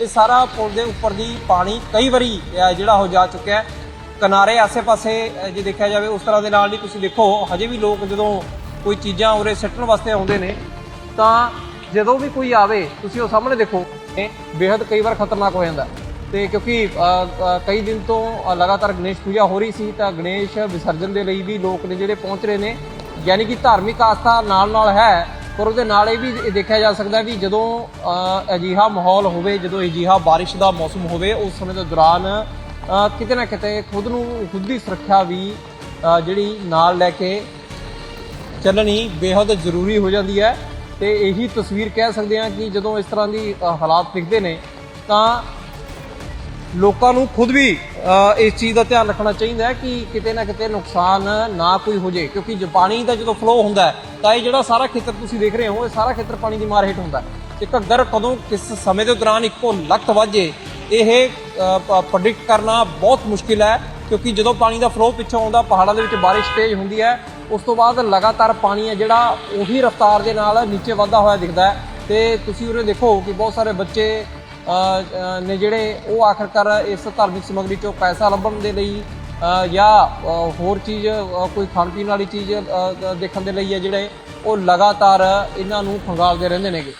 ਇਹ ਸਾਰਾ ਪੁਲ ਦੇ ਉੱਪਰ ਦੀ ਪਾਣੀ ਕਈ ਵਾਰੀ ਜਿਹੜਾ ਹੋ ਜਾ ਚੁੱਕਿਆ ਹੈ। ਕਿਨਾਰੇ ਆਸੇ-ਪਾਸੇ ਜੇ ਦੇਖਿਆ ਜਾਵੇ, ਉਸ ਤਰ੍ਹਾਂ ਦੇ ਨਾਲ ਨਹੀਂ ਤੁਸੀਂ ਦੇਖੋ, ਹਜੇ ਵੀ ਲੋਕ ਜਦੋਂ ਕੋਈ ਚੀਜ਼ਾਂ ਉਰੇ ਸਿੱਟਣ ਵਾਸਤੇ ਆਉਂਦੇ ਨੇ, ਤਾਂ ਜਦੋਂ ਵੀ ਕੋਈ ਆਵੇ, ਤੁਸੀਂ ਉਹ ਸਾਹਮਣੇ ਦੇਖੋ, ਇਹ ਬੇहद ਕਈ ਵਾਰ ਖਤਰਨਾਕ ਹੋ ਜਾਂਦਾ। ਤੇ ਕਿਉਂਕਿ ਕਈ ਦਿਨ ਤੋਂ ਲਗਾਤਾਰ ਗਣੇਸ਼ ਪੂਜਾ ਹੋ ਰਹੀ ਸੀ, ਤਾਂ ਗਣੇਸ਼ ਵਿਸਰਜਨ ਦੇ ਲਈ ਵੀ ਲੋਕ ਨੇ ਜਿਹੜੇ ਪਹੁੰਚ ਰਹੇ ਨੇ। ਯਾਨੀ ਕਿ ਧਾਰਮਿਕ ਆਸਥਾ ਨਾਲ ਨਾਲ ਹੈ ਪਰ ਉਹਦੇ ਨਾਲ ਇਹ ਵੀ ਦੇਖਿਆ ਜਾ ਸਕਦਾ ਵੀ ਜਦੋਂ ਅ, ਅਜਿਹਾ ਮਾਹੌਲ ਹੋਵੇ ਜਦੋਂ ਅਜਿਹਾ ਬਾਰਿਸ਼ ਦਾ ਮੌਸਮ ਹੋਵੇ ਉਸ ਸਮੇਂ ਦੇ ਦੌਰਾਨ ਕਿਤੇ ਨਾ ਕਿਤੇ ਖੁਦ ਨੂੰ ਖੁਦ ਦੀ ਸੁਰੱਖਿਆ ਵੀ ਜਿਹੜੀ ਨਾਲ ਲੈ ਕੇ ਚੱਲਣੀ ਬੇਹੱਦ ਜ਼ਰੂਰੀ ਹੋ ਜਾਂਦੀ ਹੈ। ਤੇ ਇਹੀ ਤਸਵੀਰ ਕਹਿ ਸਕਦੇ ਹਾਂ ਕਿ ਜਦੋਂ ਇਸ ਤਰ੍ਹਾਂ ਦੀ ਹਾਲਾਤ ਦਿਖਦੇ ਨੇ ਤਾਂ ਲੋਕਾਂ ਨੂੰ ਖੁਦ ਵੀ ਇਸ ਚੀਜ਼ ਦਾ ਧਿਆਨ ਰੱਖਣਾ ਚਾਹੀਦਾ ਹੈ ਕਿ ਕਿਤੇ ਨਾ ਕਿਤੇ ਨੁਕਸਾਨ ਨਾ ਕੋਈ ਹੋ ਜੇ, ਕਿਉਂਕਿ ਜੇ ਪਾਣੀ ਦਾ ਜਦੋਂ ਫਲੋ ਹੁੰਦਾ ਤਾਂ ਇਹ ਜਿਹੜਾ ਸਾਰਾ ਖੇਤਰ ਤੁਸੀਂ ਦੇਖ ਰਹੇ ਹੋ, ਇਹ ਸਾਰਾ ਖੇਤਰ ਪਾਣੀ ਦੀ ਮਾਰ ਹੇਠ ਹੁੰਦਾ ਹੈ। ਤੇ ਘੱਗਰ ਕਦੋਂ ਕਿਸ ਸਮੇਂ ਦੇ ਦੌਰਾਨ ਇੱਕੋ ਲੱਖ ਵਾਜੇ, ਇਹ ਪ੍ਰੈਡਿਕਟ ਕਰਨਾ ਬਹੁਤ ਮੁਸ਼ਕਿਲ ਹੈ, ਕਿਉਂਕਿ ਜਦੋਂ ਪਾਣੀ ਦਾ ਫਲੋ ਪਿੱਛੋਂ ਆਉਂਦਾ, ਪਹਾੜਾਂ ਦੇ ਵਿੱਚ ਬਾਰਿਸ਼ ਤੇਜ਼ ਹੁੰਦੀ ਹੈ, ਉਸ ਤੋਂ ਬਾਅਦ ਲਗਾਤਾਰ ਪਾਣੀ ਹੈ ਜਿਹੜਾ ਉਹੀ ਰਫ਼ਤਾਰ ਦੇ ਨਾਲ ਨੀਚੇ ਵੱਧਦਾ ਹੋਇਆ ਦਿਖਦਾ ਹੈ। ਤੇ ਤੁਸੀਂ ਉਰੇ ਦੇਖੋ ਕਿ ਬਹੁਤ ਸਾਰੇ ਬੱਚੇ ਨੇ ਜਿਹੜੇ ਉਹ ਆਖਰਕਾਰ ਇਸ ਧਾਰਮਿਕ ਸਮੱਗਰੀ ਚੋਂ ਪੈਸਾ ਲੱਭਣ ਦੇ ਲਈ ਜਾਂ ਹੋਰ ਚੀਜ਼ ਕੋਈ ਖਾਣ ਪੀਣ ਵਾਲੀ ਚੀਜ਼ ਦੇਖਣ ਦੇ ਲਈ ਹੈ ਜਿਹੜੇ ਉਹ ਲਗਾਤਾਰ ਇਹਨਾਂ ਨੂੰ ਖੰਗਾਲਦੇ ਰਹਿੰਦੇ ਨੇਗੇ।